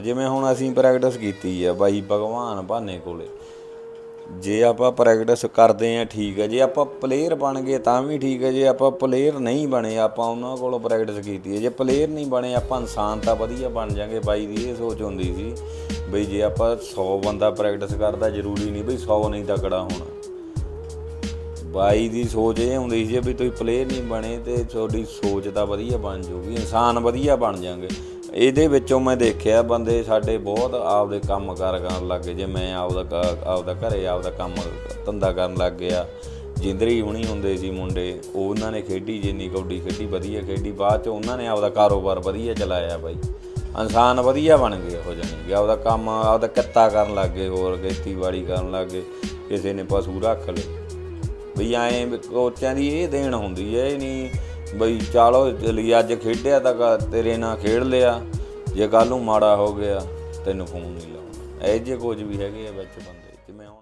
ਜਿਵੇਂ ਹੁਣ ਅਸੀਂ ਪ੍ਰੈਕਟਿਸ ਕੀਤੀ ਆ ਬਾਈ ਭਗਵਾਨ ਭਾਨੇ ਕੋਲੇ, ਜੇ ਆਪਾਂ ਪ੍ਰੈਕਟਿਸ ਕਰਦੇ ਆ ਠੀਕ ਹੈ ਜੇ ਆਪਾਂ ਪਲੇਅਰ ਬਣ ਗਏ ਤਾਂ ਵੀ ਠੀਕ ਹੈ ਜੇ ਆਪਾਂ ਪਲੇਅਰ ਨਹੀਂ ਬਣੇ, ਆਪਾਂ ਉਹਨਾਂ ਕੋਲੋਂ ਪ੍ਰੈਕਟਿਸ ਕੀਤੀ ਹੈ ਜੇ ਪਲੇਅਰ ਨਹੀਂ ਬਣੇ ਆਪਾਂ ਇਨਸਾਨ ਤਾਂ ਵਧੀਆ ਬਣ ਜਾਾਂਗੇ, ਬਾਈ ਦੀ ਇਹ ਸੋਚ ਹੁੰਦੀ ਸੀ ਬਈ ਜੇ ਆਪਾਂ 100 ਬੰਦਾ ਪ੍ਰੈਕਟਿਸ ਕਰਦਾ ਜ਼ਰੂਰੀ ਨਹੀਂ ਬਈ 100 ਨਹੀਂ ਤਕੜਾ ਹੋਣਾ। ਬਾਈ ਦੀ ਸੋਚ ਇਹ ਹੁੰਦੀ ਸੀ ਵੀ ਤੁਸੀਂ ਪਲੇਅਰ ਨਹੀਂ ਬਣੇ ਤੇ ਤੁਹਾਡੀ ਸੋਚ ਤਾਂ ਵਧੀਆ ਬਣ ਜਾਊਗੀ, ਇਨਸਾਨ ਵਧੀਆ ਬਣ ਜਾਣਗੇ। ਇਹਦੇ ਵਿੱਚੋਂ ਮੈਂ ਦੇਖਿਆ ਬੰਦੇ ਸਾਡੇ ਬਹੁਤ ਆਪਦੇ ਕੰਮ ਕਾਰ ਕਰਨ ਲੱਗ ਗਏ। ਜੇ ਮੈਂ ਆਪਦਾ ਕ- ਆਪਦਾ ਘਰੇ ਆਪਦਾ ਕੰਮ ਧੰਦਾ ਕਰਨ ਲੱਗ ਗਿਆ। ਜਿੰਦਰੀ ਹੁਣੀ ਹੁੰਦੇ ਸੀ ਮੁੰਡੇ ਉਹ ਉਹਨਾਂ ਨੇ ਖੇਡੀ ਜਿੰਨੀ ਕੌਡੀ ਖੇਡੀ, ਵਧੀਆ ਖੇਡੀ। ਬਾਅਦ ਚ ਉਹਨਾਂ ਨੇ ਆਪਦਾ ਕਾਰੋਬਾਰ ਵਧੀਆ ਚਲਾਇਆ ਬਾਈ। ਇਨਸਾਨ ਵਧੀਆ ਬਣ ਗਏ ਹੋ ਜਾਣਗੇ ਆਪਦਾ ਕੰਮ, ਆਪਦਾ ਕਿੱਤਾ ਕਰਨ ਲੱਗ ਗਏ, ਹੋਰ ਖੇਤੀਬਾੜੀ ਕਰਨ ਲੱਗ ਗਏ, ਕਿਸੇ ਨੇ ਪਸ਼ੂ ਰੱਖ ਲਏ। ਵੀ ਐਂ ਕੋਚਾਂ ਦੀ ਇਹ ਦੇਣ ਹੁੰਦੀ ਐ ਇਹ ਨਹੀਂ ਬਈ ਚਾਲੋ ਚਲੀ ਅੱਜ ਖੇਡਿਆ ਤਾਂ ਕ- ਤੇਰੇ ਨਾਲ ਖੇਡ ਲਿਆ। ਜੇ ਕੱਲ ਨੂੰ ਮਾੜਾ ਹੋ ਗਿਆ, ਤੈਨੂੰ ਫੋਨ ਨਹੀਂ ਲਾਉਣਾ। ਇਹ ਜੇ ਕੁਝ ਵੀ ਹੈਗੇ ਆ ਵਿੱਚ ਬੰਦੇ, ਜਿਵੇਂ ਹੁਣ